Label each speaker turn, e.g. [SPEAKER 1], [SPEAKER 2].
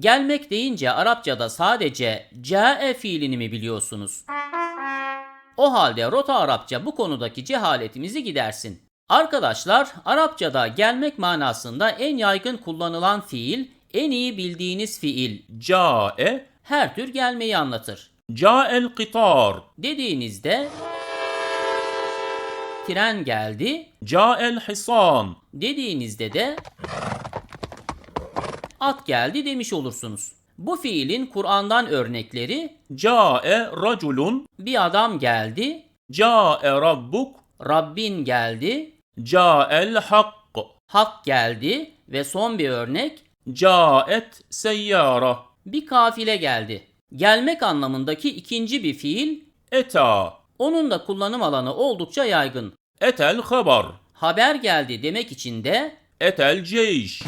[SPEAKER 1] Gelmek deyince Arapçada sadece cae fiilini mi biliyorsunuz? O halde Rota Arapça bu konudaki cehaletimizi gidersin. Arkadaşlar Arapçada gelmek manasında en yaygın kullanılan fiil, en iyi bildiğiniz fiil
[SPEAKER 2] cae
[SPEAKER 1] her tür gelmeyi anlatır.
[SPEAKER 2] Cael kitar
[SPEAKER 1] dediğinizde tren geldi.
[SPEAKER 2] Cael hisan
[SPEAKER 1] dediğinizde de at geldi demiş olursunuz. Bu fiilin Kur'an'dan örnekleri
[SPEAKER 2] Câe raculun
[SPEAKER 1] bir adam geldi.
[SPEAKER 2] Câe rabbuk
[SPEAKER 1] Rabbin geldi.
[SPEAKER 2] Câel hak
[SPEAKER 1] hak geldi ve son bir örnek
[SPEAKER 2] Câet seyyara
[SPEAKER 1] bir kafile geldi. Gelmek anlamındaki ikinci bir fiil
[SPEAKER 2] eta.
[SPEAKER 1] Onun da kullanım alanı oldukça yaygın.
[SPEAKER 2] Etel haber.
[SPEAKER 1] Haber geldi demek için de
[SPEAKER 2] etel ceyş